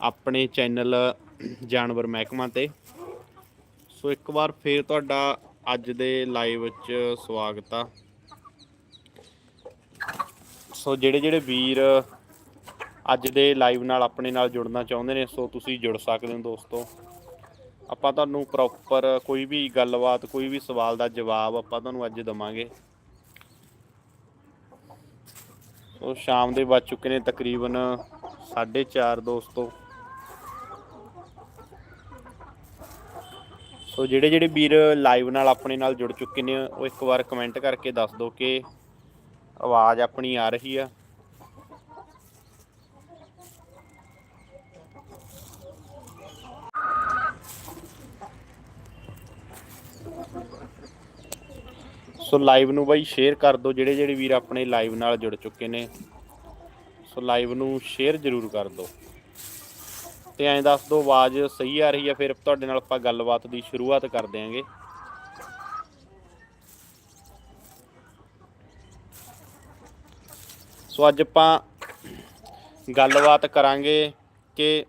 ਆਪਣੇ ਚੈਨਲ ਜਾਨਵਰ ਮਹਿਕਮਾ ਤੇ। ਸੋ ਇੱਕ ਵਾਰ ਫੇਰ ਤੁਹਾਡਾ ਅੱਜ ਦੇ ਲਾਈਵ ਵਿੱਚ ਸਵਾਗਤ ਆ। ਸੋ ਜਿਹੜੇ ਜਿਹੜੇ ਵੀਰ ਅੱਜ ਦੇ ਲਾਈਵ ਨਾਲ ਆਪਣੇ ਨਾਲ ਜੁੜਨਾ ਚਾਹੁੰਦੇ ਨੇ, ਸੋ ਤੁਸੀਂ ਜੁੜ ਸਕਦੇ ਹੋ ਦੋਸਤੋ। ਆਪਾਂ ਤੁਹਾਨੂੰ ਪ੍ਰੋਪਰ ਕੋਈ ਵੀ ਗੱਲਬਾਤ, ਕੋਈ ਵੀ ਸਵਾਲ ਦਾ ਜਵਾਬ ਆਪਾਂ ਤੁਹਾਨੂੰ ਅੱਜ ਦਵਾਂਗੇ। ਸੋ ਸ਼ਾਮ ਦੇ ਵੱਜ ਚੁੱਕੇ ਨੇ ਤਕਰੀਬਨ 4:30 ਦੋਸਤੋ। ਸੋ ਜਿਹੜੇ ਜਿਹੜੇ ਵੀਰ ਲਾਈਵ ਨਾਲ ਆਪਣੇ ਨਾਲ ਜੁੜ ਚੁੱਕੇ ਨੇ, ਉਹ ਇੱਕ ਵਾਰ ਕਮੈਂਟ ਕਰਕੇ ਦੱਸ ਦਿਓ ਕਿ ਆਵਾਜ਼ ਆਪਣੀ ਆ ਰਹੀ ਆ। ਸੋ ਲਾਈਵ ਨੂੰ ਬਾਈ ਸ਼ੇਅਰ ਕਰ ਦਿਓ, ਜਿਹੜੇ ਜਿਹੜੇ ਵੀਰ ਆਪਣੇ ਲਾਈਵ ਨਾਲ ਜੁੜ ਚੁੱਕੇ ਨੇ। ਸੋ ਲਾਈਵ ਨੂੰ ਸ਼ੇਅਰ ਜ਼ਰੂਰ ਕਰ ਦਿਓ। ਤੇ ਐਂ ਦੱਸ ਦਿਓ ਆਵਾਜ਼ ਸਹੀ ਆ ਰਹੀ ਹੈ ਫਿਰ ਤੁਹਾਡੇ ਨਾਲ ਆਪਾਂ ਗੱਲਬਾਤ ਦੀ ਸ਼ੁਰੂਆਤ ਕਰ ਦਿਆਂਗੇ। ਸੋ ਅੱਜ ਆਪਾਂ ਗੱਲਬਾਤ ਕਰਾਂਗੇ ਕਿ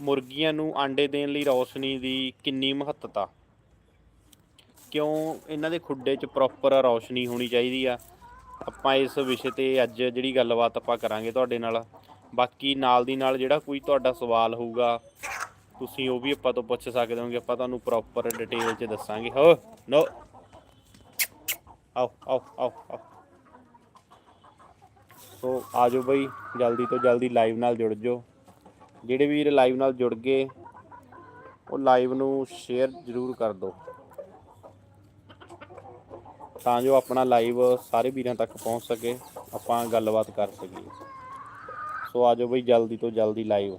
ਮੁਰਗੀਆਂ ਨੂੰ ਆਂਡੇ ਦੇਣ ਲਈ ਰੌਸ਼ਨੀ ਦੀ ਕਿੰਨੀ ਮਹੱਤਤਾ। ਕਿਉਂ ਇਹਨਾਂ ਦੇ ਖੁੱਡੇ 'ਚ ਪ੍ਰੋਪਰ ਰੌਸ਼ਨੀ ਹੋਣੀ ਚਾਹੀਦੀ ਆ? ਆਪਾਂ ਇਸ ਵਿਸ਼ੇ ਤੇ ਅੱਜ ਜਿਹੜੀ ਗੱਲਬਾਤ ਆਪਾਂ ਕਰਾਂਗੇ ਤੁਹਾਡੇ ਨਾਲ। ਬਾਕੀ ਨਾਲ ਦੀ ਨਾਲ ਜਿਹੜਾ ਕੋਈ ਤੁਹਾਡਾ ਸਵਾਲ ਹੋਊਗਾ, ਤੁਸੀਂ ਉਹ ਵੀ ਆਪਾਂ ਤੋਂ ਪੁੱਛ ਸਕਦੇ ਹੋਗੇ, ਆਪਾਂ ਤੁਹਾਨੂੰ ਪ੍ਰੋਪਰ ਡਿਟੇਲ 'ਚ ਦੱਸਾਂਗੇ। ਹੋ, ਨੋ। ਆਓ ਆਓ ਆਓ ਆਓ। ਸੋ ਆਜੋ ਬਈ, ਜਲਦੀ ਤੋਂ ਜਲਦੀ ਲਾਈਵ ਨਾਲ ਜੁੜ ਜਾਓ। ਜਿਹੜੇ ਵੀਰ ਲਾਈਵ ਨਾਲ ਜੁੜ ਗਏ, ਉਹ ਲਾਈਵ ਨੂੰ ਸ਼ੇਅਰ ਜ਼ਰੂਰ ਕਰ ਦਿਓ। ਤਾਂ ਜੋ ਆਪਣਾ ਲਾਈਵ ਸਾਰੇ ਵੀਰਾਂ ਤੱਕ ਪਹੁੰਚ ਸਕੇ, ਆਪਾਂ ਗੱਲਬਾਤ ਕਰ ਸਕੀਏ। ਸੋ ਆਜੋ ਬਈ ਜਲਦੀ ਤੋਂ ਜਲਦੀ ਲਾਈਵ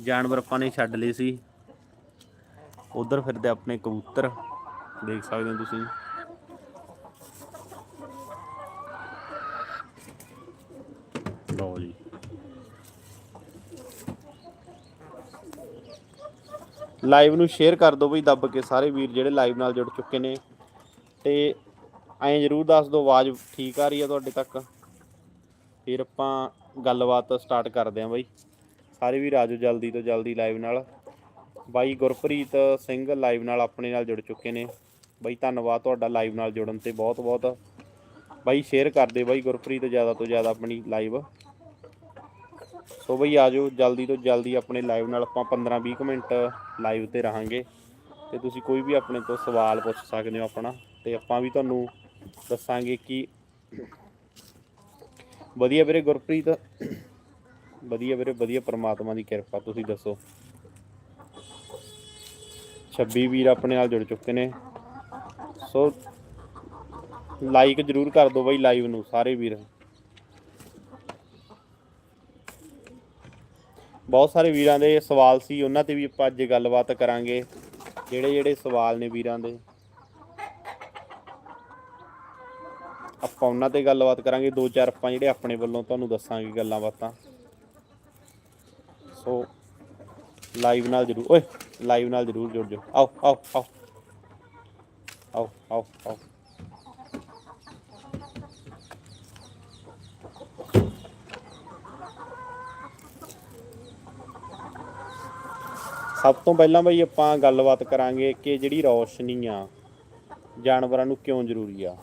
ਜਾਨਵਰ ਆਪਾਂ ਨੇ ਛੱਡ ਲਏ ਸੀ। ਉਧਰ ਫਿਰਦੇ ਆਪਣੇ ਕਬੂਤਰ। ਦੇਖ ਸਕਦੇ ਹੋ ਤੁਸੀਂ। ਲਓ ਜੀ। ਲਾਈਵ ਨੂੰ ਸ਼ੇਅਰ ਕਰ ਦਿਓ ਬਈ, ਦੱਬ ਕੇ ਸਾਰੇ ਵੀਰ ਜਿਹੜੇ ਲਾਈਵ ਨਾਲ ਜੁੜ ਚੁੱਕੇ ਨੇ। ਤੇ ਐਂ ਜਰੂਰ ਦੱਸ ਦਿਓ, ਆਵਾਜ਼ ਠੀਕ ਆ ਰਹੀ ਹੈ ਤੁਹਾਡੇ ਤੱਕ? ਫਿਰ ਆਪਾਂ ਗੱਲਬਾਤ ਸਟਾਰਟ ਕਰਦੇ ਆਂ ਬਾਈ। ਸਾਰੇ ਵੀਰ ਆਜੋ ਜਲਦੀ ਤੋਂ ਜਲਦੀ ਲਾਈਵ ਨਾਲ। ਬਾਈ ਗੁਰਪ੍ਰੀਤ ਸਿੰਘ ਲਾਈਵ ਨਾਲ ਆਪਣੇ ਨਾਲ ਜੁੜ ਚੁੱਕੇ ਨੇ। ਬਾਈ ਧੰਨਵਾਦ ਤੁਹਾਡਾ ਲਾਈਵ ਨਾਲ ਜੁੜਨ ਤੇ ਬਹੁਤ ਬਹੁਤ। ਬਾਈ ਸ਼ੇਅਰ ਕਰਦੇ ਬਾਈ ਗੁਰਪ੍ਰੀਤ ਜ਼ਿਆਦਾ ਤੋਂ ਜ਼ਿਆਦਾ ਆਪਣੀ ਲਾਈਵ ਸੋ ਬਈ ਆਜੋ ਜਲਦੀ ਤੋਂ ਜਲਦੀ ਆਪਣੇ ਲਾਈਵ ਨਾਲ ਆਪਾਂ 15-20 ਮਿੰਟ ਲਾਈਵ ਤੇ ਰਹਾਂਗੇ। ਤੇ ਤੁਸੀਂ ਕੋਈ ਵੀ ਆਪਣੇ ਤੋਂ ਸਵਾਲ ਪੁੱਛ ਸਕਦੇ ਹੋ ਆਪਣਾ। ਤੇ ਆਪਾਂ ਵੀ ਤੁਹਾਨੂੰ ਦੱਸਾਂਗੇ ਕਿ ਵਧੀਆ ਵੀਰੇ ਗੁਰਪ੍ਰੀਤ। ਵਧੀਆ ਵੀਰੇ, ਵਧੀਆ ਪ੍ਰਮਾਤਮਾ ਦੀ ਕਿਰਪਾ, ਤੁਸੀਂ ਦੱਸੋ? 26 ਵੀਰ ਆਪਣੇ ਨਾਲ ਜੁੜ ਚੁੱਕੇ ਨੇ। ਸੋ ਲਾਈਕ ਜਰੂਰ ਕਰ ਦਿਓ ਬਾਈ ਲਾਈਵ ਨੂੰ, ਸਾਰੇ ਵੀਰ। ਬਹੁਤ ਸਾਰੇ ਵੀਰਾਂ ਦੇ ਸਵਾਲ ਸੀ, ਉਹਨਾਂ ਤੇ ਵੀ ਆਪਾਂ ਅੱਜ ਗੱਲਬਾਤ ਕਰਾਂਗੇ। ਜਿਹੜੇ ਜਿਹੜੇ ਸਵਾਲ ਨੇ ਵੀਰਾਂ ਦੇ। ਆਪਾਂ ਉਹਨਾਂ ਤੇ ਗੱਲਬਾਤ ਕਰਾਂਗੇ, ਦੋ ਚਾਰ ਆਪਾਂ ਜਿਹੜੇ ਆਪਣੇ ਵੱਲੋਂ ਤੁਹਾਨੂੰ ਦੱਸਾਂਗੇ ਗੱਲਾਂ ਬਾਤਾਂ। ਸੋ ਲਾਈਵ ਨਾਲ ਜਰੂਰ, ਓਏ ਲਾਈਵ ਨਾਲ ਜਰੂਰ ਜੁੜ ਜਾਓ। ਆਓ ਆਓ ਆਓ। ਆਓ ਆਓ ਆਓ। ਸਭ ਤੋਂ ਪਹਿਲਾਂ ਬਈ ਆਪਾਂ ਗੱਲਬਾਤ ਕਰਾਂਗੇ ਕਿ ਜਿਹੜੀ ਰੌਸ਼ਨੀ ਆ, ਜਾਨਵਰਾਂ ਨੂੰ ਕਿਉਂ ਜ਼ਰੂਰੀ ਆ?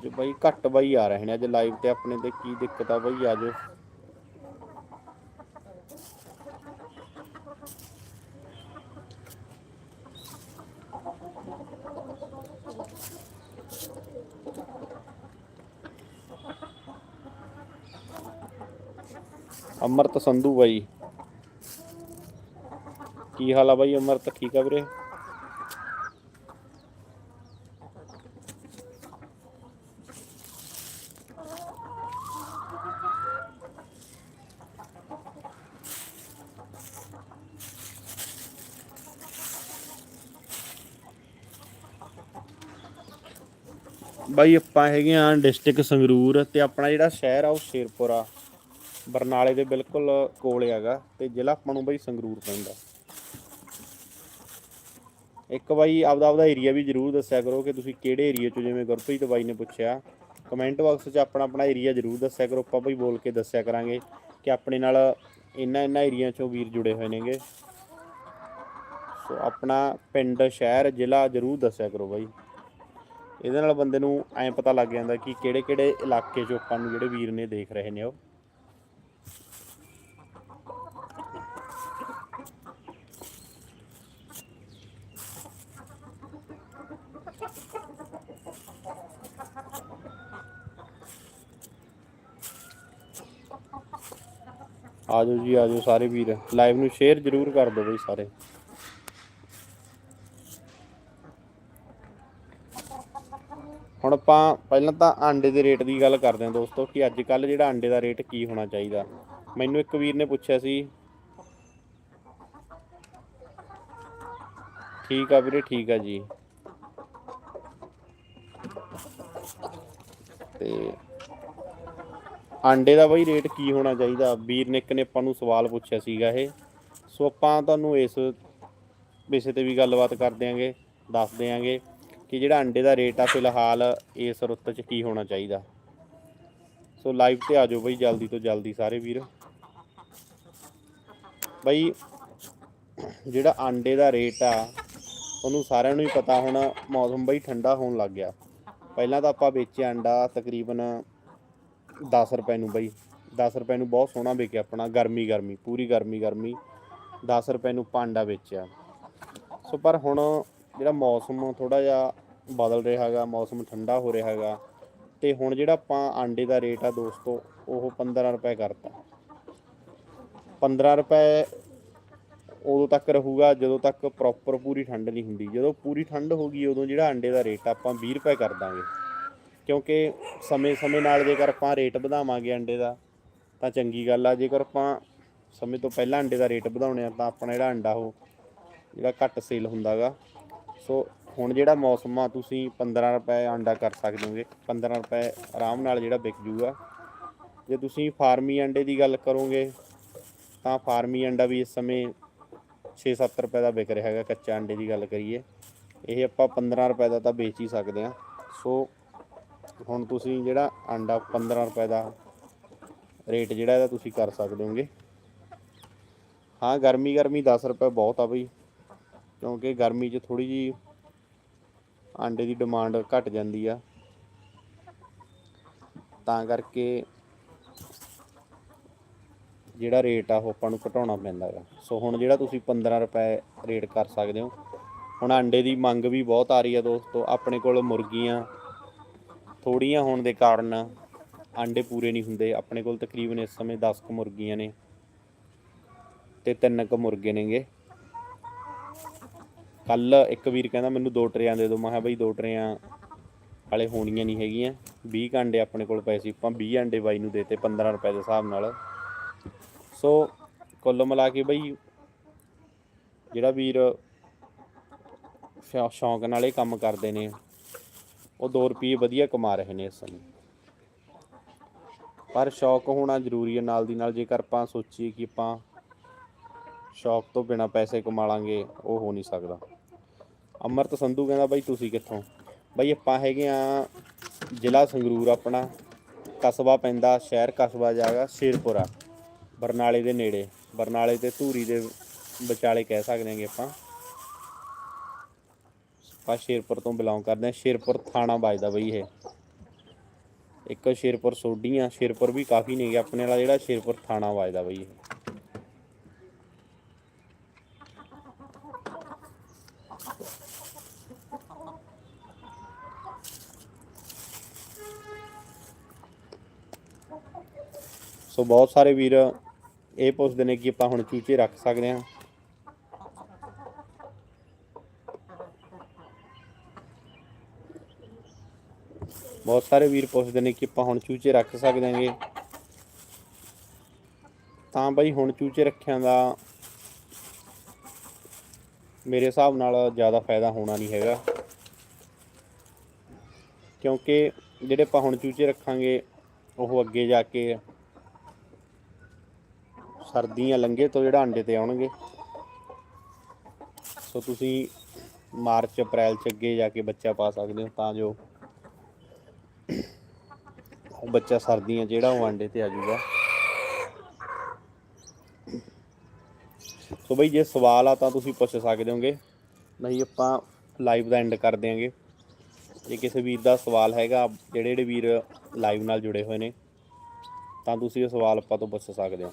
ਅੱਜ ਬਈ, ਘੱਟ ਬਾਈ ਆ ਰਹੇ ਨੇ ਅੱਜ ਲਾਈਵ ਤੇ ਆਪਣੇ ਤੇ ਕੀ ਦਿੱਕਤ ਆ ਬਾਈ ਆਜੋ ਅਮਰਤ ਸੰਧੂ ਬਾਈ। ਕੀ ਹਾਲ ਆ ਬਾਈ, ਅਮਰਤ ਠੀਕ ਆ ਵੀਰੇ? ਬਾਈ ਆਪਾਂ ਹੈਗੇ ਆ ਡਿਸਟ੍ਰਿਕਟ ਸੰਗਰੂਰ ਤੇ ਆਪਣਾ ਜਿਹੜਾ ਸ਼ਹਿਰ ਆ ਉਹ ਸ਼ੇਰਪੁਰ ਆ। ਬਰਨਾਲੇ ਦੇ ਬਿਲਕੁਲ ਕੋਲ ਹੈਗਾ ਤੇ ਜ਼ਿਲ੍ਹਾ ਆਪਾਂ ਨੂੰ ਬਾਈ ਸੰਗਰੂਰ ਪੈਂਦਾ ਇੱਕ ਬਾਈ ਆਪਦਾ ਆਪਦਾ ਏਰੀਆ ਵੀ ਜਰੂਰ ਦੱਸਿਆ ਕਰੋ ਕਿ ਤੁਸੀਂ ਕਿਹੜੇ ਏਰੀਆ ਚੋਂ ਜਿਵੇਂ ਗੁਰਪ੍ਰੀਤ ਬਾਈ ਨੇ ਪੁੱਛਿਆ। ਕਮੈਂਟ ਬਾਕਸ 'ਚ ਆਪਣਾ ਆਪਣਾ ਏਰੀਆ ਜ਼ਰੂਰ ਦੱਸਿਆ ਕਰੋ, ਆਪਾਂ ਬਈ ਬੋਲ ਕੇ ਦੱਸਿਆ ਕਰਾਂਗੇ ਕਿ ਆਪਣੇ ਨਾਲ ਇਹਨਾਂ ਇਹਨਾਂ ਏਰੀਆ 'ਚੋਂ ਵੀਰ ਜੁੜੇ ਹੋਏ ਨੇਗੇ। ਸੋ ਆਪਣਾ ਪਿੰਡ, ਸ਼ਹਿਰ, ਜ਼ਿਲ੍ਹਾ ਜ਼ਰੂਰ ਦੱਸਿਆ ਕਰੋ ਬਾਈ। ਇਹਦੇ ਨਾਲ ਬੰਦੇ ਨੂੰ ਐਂ ਪਤਾ ਲੱਗ ਜਾਂਦਾ ਕਿ ਕਿਹੜੇ ਕਿਹੜੇ ਇਲਾਕੇ 'ਚ ਆਪਾਂ ਨੂੰ ਜਿਹੜੇ ਵੀਰ ਨੇ ਦੇਖ ਰਹੇ ਨੇ ਉਹ। ਆਜੋ ਜੀ, ਆਜੋ ਸਾਰੇ ਵੀਰ। ਲਾਈਵ ਨੂੰ ਸ਼ੇਅਰ ਜ਼ਰੂਰ ਕਰ ਦਿਓ ਬਈ ਸਾਰੇ। ਹੁਣ ਆਪਾਂ ਪਹਿਲਾਂ ਤਾਂ ਆਂਡੇ ਦੇ ਰੇਟ ਦੀ ਗੱਲ ਕਰਦੇ ਹਾਂ ਦੋਸਤੋ ਕਿ ਅੱਜ ਕੱਲ ਜਿਹੜਾ ਆਂਡੇ ਦਾ ਰੇਟ ਕੀ ਹੋਣਾ ਚਾਹੀਦਾ। ਮੈਨੂੰ ਇੱਕ ਵੀਰ ਨੇ ਪੁੱਛਿਆ ਸੀ। ਠੀਕ ਆ ਵੀਰੇ, ਠੀਕ ਆ ਜੀ। ਤੇ ਆਂਡੇ ਦਾ ਬਈ ਰੇਟ ਕੀ ਹੋਣਾ ਚਾਹੀਦਾ? ਵੀਰ ਨੇ ਇੱਕ ਨੇ ਆਪਾਂ ਨੂੰ ਸਵਾਲ ਪੁੱਛਿਆ ਸੀਗਾ ਇਹ। ਸੋ ਆਪਾਂ ਤੁਹਾਨੂੰ ਇਸ ਵਿਸ਼ੇ ਤੇ ਵੀ ਗੱਲਬਾਤ ਕਰ ਦਿਆਂਗੇ, ਦੱਸ ਦਿਆਂਗੇ। ਕਿ ਜਿਹੜਾ ਅੰਡੇ ਦਾ ਰੇਟ ਆ ਫਿਲਹਾਲ ਇਸ ਰੁੱਤ 'ਚ ਕੀ ਹੋਣਾ ਚਾਹੀਦਾ? ਸੋ ਲਾਈਵ ਤੇ ਆ ਜਾਓ ਬਈ ਜਲਦੀ ਤੋਂ ਜਲਦੀ ਸਾਰੇ ਵੀਰ। ਬਈ ਜਿਹੜਾ ਅੰਡੇ ਦਾ ਰੇਟ ਆ ਤੁਹਾਨੂੰ ਸਾਰਿਆਂ ਨੂੰ ਹੀ ਪਤਾ ਹੁਣ ਮੌਸਮ ਬਈ ਠੰਡਾ ਹੋਣ ਲੱਗ ਗਿਆ। ਪਹਿਲਾਂ ਤਾਂ ਆਪਾਂ ਵੇਚਿਆ ਅੰਡਾ ਤਕਰੀਬਨ 10 ਰੁਪਏ ਨੂੰ ਬਈ। 10 ਰੁਪਏ ਨੂੰ ਬਹੁਤ ਸੋਹਣਾ ਵਿਕਿਆ ਆਪਣਾ, ਗਰਮੀ ਗਰਮੀ, ਪੂਰੀ ਗਰਮੀ ਗਰਮੀ। 10 ਰੁਪਏ ਨੂੰ ਪਾਂਡਾ ਵੇਚਿਆ। ਸੋ ਪਰ ਹੁਣ ਜਿਹੜਾ ਮੌਸਮ ਥੋੜਾ ਜਿਹਾ ਬਦਲ ਰਿਹਾ ਹੈਗਾ, ਮੌਸਮ ਠੰਡਾ ਹੋ ਰਿਹਾ ਹੈਗਾ, ਤੇ ਹੁਣ ਜਿਹੜਾ ਆਪਾਂ ਆਂਡੇ ਦਾ ਰੇਟ ਆ ਦੋਸਤੋ, ਉਹ 15 ਰੁਪਏ ਕਰਤਾ। 15 ਰੁਪਏ ਉਦੋਂ ਤੱਕ ਰਹੂਗਾ ਜਦੋਂ ਤੱਕ ਪ੍ਰੋਪਰ ਪੂਰੀ ਠੰਡ ਨਹੀਂ ਹੁੰਦੀ। ਜਦੋਂ ਪੂਰੀ ਠੰਡ ਹੋ ਗਈ, ਉਦੋਂ ਜਿਹੜਾ ਆਂਡੇ ਦਾ ਰੇਟ ਆਪਾਂ 20 ਰੁਪਏ ਕਰ ਦਾਂਗੇ। ਕਿਉਂਕਿ ਸਮੇਂ-ਸਮੇਂ ਨਾਲ ਜੇਕਰ ਆਪਾਂ ਰੇਟ ਵਧਾਵਾਂਗੇ ਅੰਡੇ ਦਾ, ਤਾਂ ਚੰਗੀ ਗੱਲ ਆ। ਜੇਕਰ ਆਪਾਂ ਸਮੇਂ ਤੋਂ ਪਹਿਲਾਂ ਅੰਡੇ ਦਾ ਰੇਟ ਵਧਾਉਣੇ ਆ, ਤਾਂ ਆਪਣਾ ਜਿਹੜਾ ਅੰਡਾ ਉਹ ਜਿਹੜਾ ਘੱਟ ਸੇਲ ਹੁੰਦਾਗਾ ਸੋ ਹੁਣ ਜਿਹੜਾ ਮੌਸਮ ਆ, ਤੁਸੀਂ 15 ਰੁਪਏ ਅੰਡਾ ਕਰ ਸਕਦੇ ਹੋਗੇ। 15 ਰੁਪਏ ਆਰਾਮ ਨਾਲ ਜਿਹੜਾ ਵਿਕ ਜੂਗਾ। ਜੇ ਤੁਸੀਂ ਫਾਰਮੀ ਅੰਡੇ ਦੀ ਗੱਲ ਕਰੋਗੇ, ਤਾਂ ਫਾਰਮੀ ਅੰਡਾ ਵੀ ਇਸ ਸਮੇਂ 6-7 ਰੁਪਏ ਦਾ ਵਿਕ ਰਿਹਾ ਹੈਗਾ, ਕੱਚਾ ਅੰਡੇ ਦੀ ਗੱਲ ਕਰੀਏ। ਇਹ ਆਪਾਂ 15 ਰੁਪਏ ਦਾ ਤਾਂ ਵੇਚ ਹੀ ਸਕਦੇ ਆ ਸੋ, ਹੁਣ ਤੁਸੀਂ ਜਿਹੜਾ ਅੰਡਾ 15 ਰੁਪਏ ਦਾ ਰੇਟ ਜਿਹੜਾ ਇਹਦਾ ਤੁਸੀਂ ਕਰ ਸਕਦੇ ਹੋਗੇ। ਹਾਂ ਗਰਮੀ ਗਰਮੀ 10 ਰੁਪਏ ਬਹੁਤ ਆ ਬਈ। ਕਿਉਂਕਿ ਗਰਮੀ 'ਚ ਥੋੜੀ ਜੀ ਆਂਡੇ ਦੀ ਡਿਮਾਂਡ ਘਟ ਜਾਂਦੀ ਆ। ਤਾਂ ਕਰਕੇ ਜਿਹੜਾ ਰੇਟ ਆ ਉਹ ਆਪਾਂ ਨੂੰ ਘਟਾਉਣਾ ਪੈਂਦਾ ਹੈਗਾ ਸੋ ਹੁਣ ਜਿਹੜਾ ਤੁਸੀਂ 15 ਰੁਪਏ ਰੇਟ ਕਰ ਸਕਦੇ ਹੋ। ਹੁਣ ਆਂਡੇ ਦੀ ਮੰਗ ਵੀ ਬਹੁਤ ਆ ਰਹੀ ਆ ਦੋਸਤੋ। ਆਪਣੇ ਕੋਲ ਮੁਰਗੀਆਂ ਥੋੜੀਆਂ ਹੋਣ ਦੇ ਕਾਰਨ ਆਂਡੇ ਪੂਰੇ ਨਹੀਂ ਹੁੰਦੇ। ਆਪਣੇ ਕੋਲ ਤਕਰੀਬਨ ਇਸ ਸਮੇਂ 10 ਕੁ ਮੁਰਗੀਆਂ ਨੇ ਤੇ ਤਿੰਨ ਕੁ ਮੁਰਗੇ ਨੇਗੇ। ਕੱਲ ਇੱਕ ਵੀਰ ਕਹਿੰਦਾ ਮੈਨੂੰ ਦੋ ਟਰੇਆਂ ਦੇ ਦਿਓ। ਮੈਂ ਕਿਹਾ ਬਈ ਦੋ ਟਰੇਆਂ ਵਾਲੇ ਹੋਣੀਆਂ ਨਹੀਂ ਹੈਗੀਆਂ। 20 ਕੁ ਅੰਡੇ ਆਪਣੇ ਕੋਲ ਪਏ ਸੀ। ਆਪਾਂ 20 ਅੰਡੇ ਬਾਈ ਨੂੰ ਦੇਤੇ 15 ਰੁਪਏ ਦੇ ਹਿਸਾਬ ਨਾਲ। ਸੋ ਕੁੱਲ ਮਿਲਾ ਕੇ ਬਈ ਜਿਹੜਾ ਵੀਰ ਸ਼ੌ- ਸ਼ੌਂਕ ਨਾਲ ਇਹ ਕੰਮ ਕਰਦੇ ਨੇ, ਉਹ 2 ਰੁਪਏ ਵਧੀਆ ਕਮਾ ਰਹੇ ਨੇ ਇਸ ਸਮੇਂ। ਪਰ ਸ਼ੌਕ ਹੋਣਾ ਜ਼ਰੂਰੀ ਹੈ। ਨਾਲ ਦੀ ਨਾਲ ਜੇਕਰ ਆਪਾਂ ਸੋਚੀਏ ਕਿ ਆਪਾਂ ਸ਼ੌਕ ਤੋਂ ਬਿਨਾ ਪੈਸੇ ਕਮਾ ਲਾਂਗੇ, ਉਹ ਹੋ ਨਹੀਂ ਸਕਦਾ। ਅਮਰਤ ਸੰਧੂ ਕਹਿੰਦਾ ਬਾਈ ਤੁਸੀਂ ਕਿੱਥੋਂ? ਬਾਈ ਆਪਾਂ ਹੈਗੇ ਆ ਜ਼ਿਲ੍ਹਾ ਸੰਗਰੂਰ ਆਪਣਾ। ਕਸਬਾ ਪੈਂਦਾ ਸ਼ਹਿਰ ਕਸਬਾ ਜਾਗਾ ਸ਼ੇਰਪੁਰਾ, ਬਰਨਾਲੇ ਦੇ ਨੇੜੇ। ਬਰਨਾਲੇ ਤੇ ਧੂਰੀ ਦੇ ਵਿਚਾਲੇ ਕਹਿ ਸਕਦੇ ਹਾਂਗੇ ਆਪਾਂ। ਆਪਾਂ ਸ਼ੇਰਪੁਰ ਤੋਂ ਬਿਲੋਂਗ ਕਰਦੇ ਹਾਂ ਸ਼ੇਰਪੁਰ ਥਾਣਾ ਵੱਜਦਾ ਬਈ ਇਹ। ਇੱਕ ਸ਼ੇਰਪੁਰ ਸੋਢੀਆਂ ਸ਼ੇਰਪੁਰ ਵੀ ਕਾਫੀ ਨੇਗੇ। ਆਪਣੇ ਵਾਲਾ ਜਿਹੜਾ ਸ਼ੇਰਪੁਰ ਥਾਣਾ ਵੱਜਦਾ ਬਈ ਇਹ। ਸੋ ਬਹੁਤ ਸਾਰੇ ਵੀਰ ਇਹ ਪੁੱਛਦੇ ਨੇ ਕਿ ਆਪਾਂ ਹੁਣ ਚੂਚੇ ਰੱਖ ਸਕਦੇ ਹਾਂ। ਬਹੁਤ ਸਾਰੇ ਵੀਰ ਪੁੱਛਦੇ ਨੇ ਕਿ ਆਪਾਂ ਹੁਣ ਚੂਚੇ ਰੱਖ ਸਕਦੇ ਹਾਂਗੇ। ਤਾਂ ਬਈ ਹੁਣ ਚੂਚੇ ਰੱਖਿਆਂ ਦਾ ਮੇਰੇ ਹਿਸਾਬ ਨਾਲ ਜ਼ਿਆਦਾ ਫਾਇਦਾ ਹੋਣਾ ਨਹੀਂ ਹੈਗਾ। ਕਿਉਂਕਿ ਜਿਹੜੇ ਆਪਾਂ ਹੁਣ ਚੂਚੇ ਰੱਖਾਂਗੇ, ਉਹ ਅੱਗੇ ਜਾ ਕੇ ਸਰਦੀਆਂ ਲੰਘੇ ਤੋਂ ਜਿਹੜਾ ਅੰਡੇ ਤੇ ਆਉਣਗੇ। ਸੋ ਤੁਸੀਂ ਮਾਰਚ, ਅਪ੍ਰੈਲ ਚ ਅੱਗੇ ਜਾ ਕੇ ਬੱਚਾ ਪਾ ਸਕਦੇ ਹੋ ਤਾਂ ਜੋ ਉਹ ਬੱਚਾ ਸਰਦੀਆਂ ਜਿਹੜਾ ਉਹ ਆਂਡੇ ਤੇ ਆ ਜਾਊਗਾ। ਸੋ ਬਈ ਜੇ ਸਵਾਲ ਆ ਤਾਂ ਤੁਸੀਂ ਪੁੱਛ ਸਕਦੇ ਹੋਗੇ। ਨਹੀਂ ਆਪਾਂ ਲਾਈਵ ਦਾ ਐਂਡ ਕਰ ਦਿਆਂਗੇ। ਜੇ ਕਿਸੇ ਵੀਰ ਦਾ ਸਵਾਲ ਹੈਗਾ, ਜਿਹੜੇ ਜਿਹੜੇ ਵੀਰ ਲਾਈਵ ਨਾਲ ਜੁੜੇ ਹੋਏ ਨੇ, ਤਾਂ ਤੁਸੀਂ ਉਹ ਸਵਾਲ ਆਪਾਂ ਤੋਂ ਪੁੱਛ ਸਕਦੇ ਹੋ।